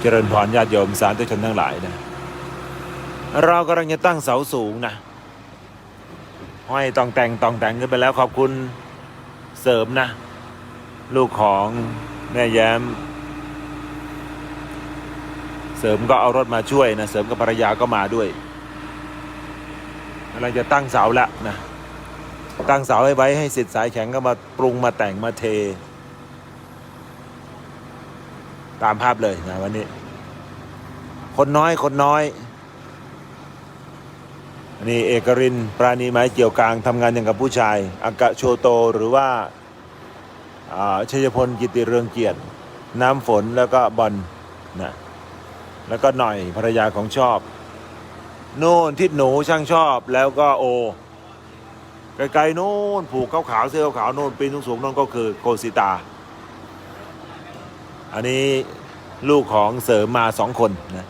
เจริญพรญาติโยมสาธุชนทั้งหลายนะ เรากำลังจะตั้งเสาสูงนะห้อยตองแต่งตองแต่งขึ้นไปแล้วขอบคุณเสริมนะ ลูกของแม่แย้ม เสริมก็เอารถมาช่วยนะเสริมกับภรรยาก็มาด้วยกำลังจะตั้งเสาละนะตั้งเสาให้ไว้ให้เสร็จสายแข็งก็มาปรุงมาแต่งมาเท ตามภาพเลยนะวันนี้ คนน้อยคนน้อยนี่เอกรินปราณีไม้เกี่ยวกลางทำงานอย่างกับผู้ชายอากะโชโตหรือว่าชัยพลกิติเรืองเกียรติ น้ำฝนแล้วก็บอลนะแล้วก็หน่อยภรรยาของชอบ โน่นทิศหนูช่างชอบแล้วก็โอ ไกลๆโน่นผูกขาวๆเสื้อขาวๆนู่นปีนสูงๆนู่นก็คือโกสิตา อันนี้ลูกของเสริมมาสองคนนะ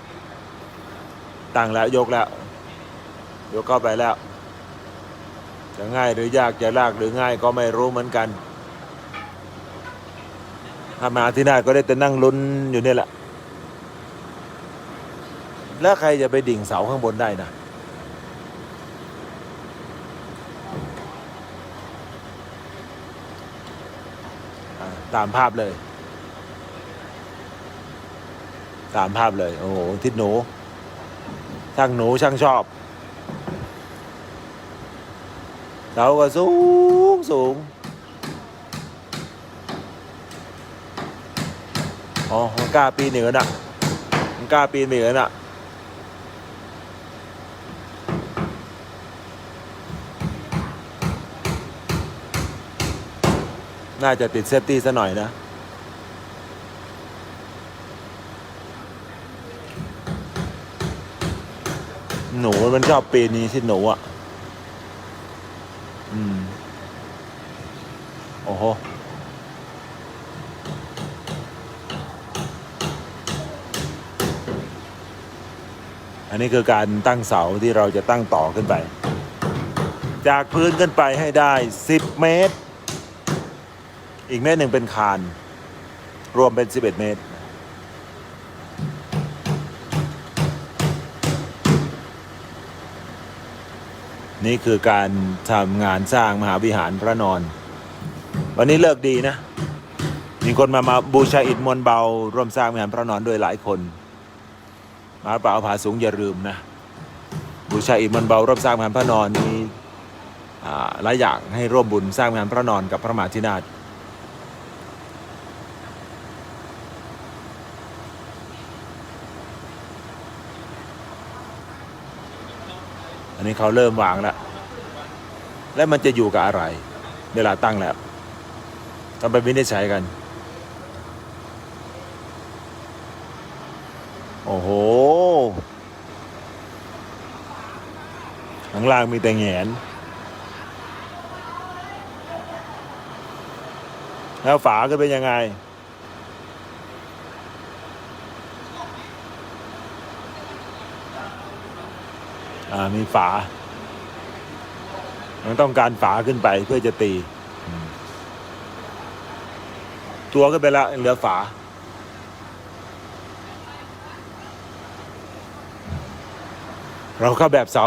ตั้งแล้วยกแล้ว ยกเข้าไปแล้ว จะง่ายหรือยากจะลากหรือง่ายก็ไม่รู้เหมือนกัน ถ้ามาที่นั่นก็ได้แต่นั่งลุ้นอยู่นี่แหละ แล้วใครจะไปดิ่งเสาข้างบนได้นะตามภาพเลย ตามภาพเลย โอ้โห ทิศหนู ช่างหนูช่างชอบเสาก็สูงสูงอ๋อมันกล้าปีนเหนือน่ะมันกล้าปีนเหนือน่ะน่าจะติดเซฟตี้ซะหน่อยนะ หนูมันชอบปีนี้ที่หนูอะ อืม โอ้โห อันนี้คือการตั้งเสาที่เราจะตั้งต่อขึ้นไป จากพื้นขึ้นไปให้ได้ 10 เมตร อีกเมตรหนึ่งเป็นคาน รวมเป็น 11 เมตร นี่คือการทำงานสร้างมหาวิหารพระนอน วันนี้เลิกดีนะ มีคนมามาบูชาอิฐมวลเบา ร่วมสร้างวิหารพระนอนด้วยหลายคน มาเปล่าผาสูงอย่าลืมนะ บูชาอิฐมวลเบา ร่วมสร้างวิหารพระนอนมีหลายอย่างให้ร่วมบุญสร้างวิหารพระนอนกับพระมหาธินาถ อันนี้เขาเริ่มวางแล้วแล้วมันจะอยู่กับอะไร เวลาตั้งแล้วต้องไปวินิจฉัยกัน โอ้โหข้างล่างมีแต่แงนแล้วฝาก็เป็นยังไง มีฝา มันต้องการฝาขึ้นไปเพื่อจะตี ตัวขึ้นไปแล้วเหลือฝา เราเข้าแบบเสา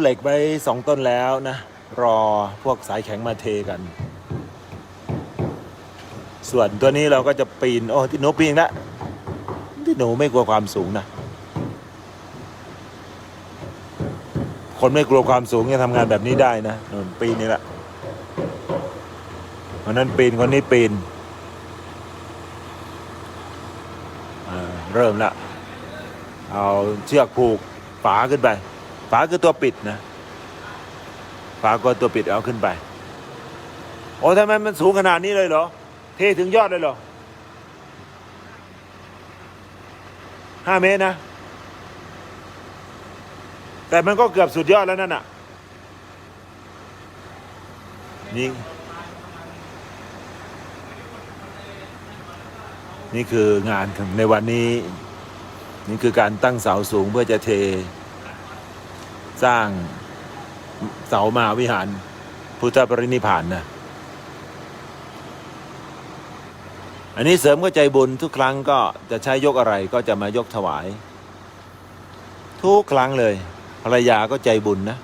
เหล็กไว้สองต้นแล้วนะ รอพวกสายแข็งมาเทกัน ส่วนตัวนี้เราก็จะปีน โอ้ที่หนูปีนล้วที่หนูไม่กลัวความสูงนะ คนไม่กลัวความสูงจะทำงานแบบนี้ได้นะนนปีนนี่แหละคนนั้นปีนคนนี้ปีนเริ่มละเอาเชือกผูกฝาขึ้นไป ฝาคือตัวปิดนะ ฝาก็ตัวปิดเอาขึ้นไป โอ้ทำไมมันสูงขนาดนี้เลยเหรอ เทถึงยอดเลยเหรอห้าเมตรนะ แต่มันก็เกือบสุดยอดแล้วนั่นน่ะนี่นี่คืองานในวันนี้ นี่คือการตั้งเสาสูงเพื่อจะเท สร้างเสามาวิหาร พุทธปรินิพพานนะอันนี้เสริมก็ใจบุญทุกครั้งก็จะใช้ยกอะไรก็จะมายกถวาย ทุกครั้งเลย ภรรยาก็ใจบุญนะ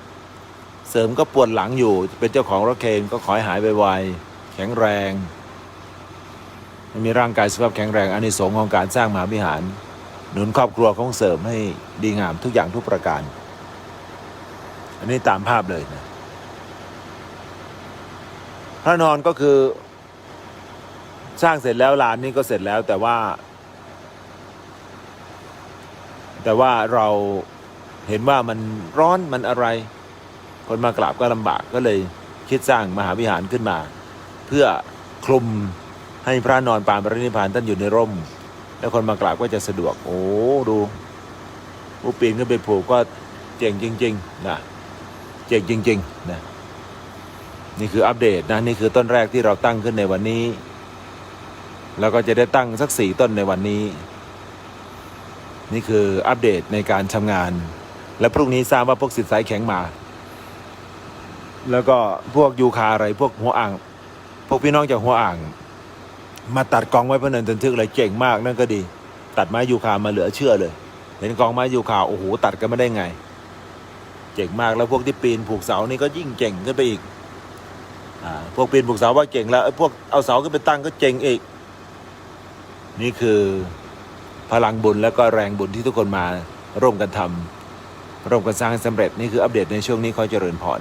เสริมก็ปวดหลังอยู่ เป็นเจ้าของรถเคนก็ขอให้หายไวๆแข็งแรง มีร่างกายสุขภาพแข็งแรงอันนี้สงของการสร้างมหาวิหาร หนุนครอบครัวของเสริมให้ดีงามทุกอย่างทุกประการ อันนี้ตามภาพเลยนะพระนอนก็คือ สร้างเสร็จแล้วลานนี้ก็เสร็จแล้วแต่ว่า แต่ว่าเรา เห็นว่ามันร้อนมันอะไร คนมากราบก็ลำบากก็เลยคิดสร้างมหาวิหารขึ้นมา เพื่อคลุมให้พระนอนปานปรินิพพานท่านอยู่ในร่ม แล้วคนมากราบก็จะสะดวก โอ้ดูผู้ปีนขึ้นไปผูกก็เจ๋งจริงๆนะเจ๋งจริงๆนะนี่คืออัปเดตนะนี่คือต้นแรกที่เราตั้งขึ้นในวันนี้ แล้วก็จะได้ตั้งสักสี่ต้นในวันนี้ นี่คืออัปเดตในการทำงาน และพรุ่งนี้ทราบว่าพวกสิทธิ์สายแข็งมา แล้วก็พวกยูคาอะไรพวกหัวอ่าง พวกพี่น้องจากหัวอ่าง มาตัดกองไว้พเนินทึนทึกเลยเจ๋งมากนั่นก็ดี ตัดไม้ยูคามาเหลือเชื่อเลย เห็นกองไม้ยูคาโอ้โหตัดกันไม่ได้ไง เจ๋งมากแล้วพวกที่ปีนผูกเสานี่ก็ยิ่งเจ๋งขึ้นไปอีกอ่าพวกปีนผูกเสาว่าเจ๋งแล้วพวกเอาเสาขึ้นไปตั้งก็เจ๋งอีก นี่คือพลังบุญแล้วก็แรงบุญที่ทุกคนมาร่วมกันทำ ร่วมกันสร้างให้สำเร็จนี่คืออัปเดตในช่วงนี้ขอเจริญพร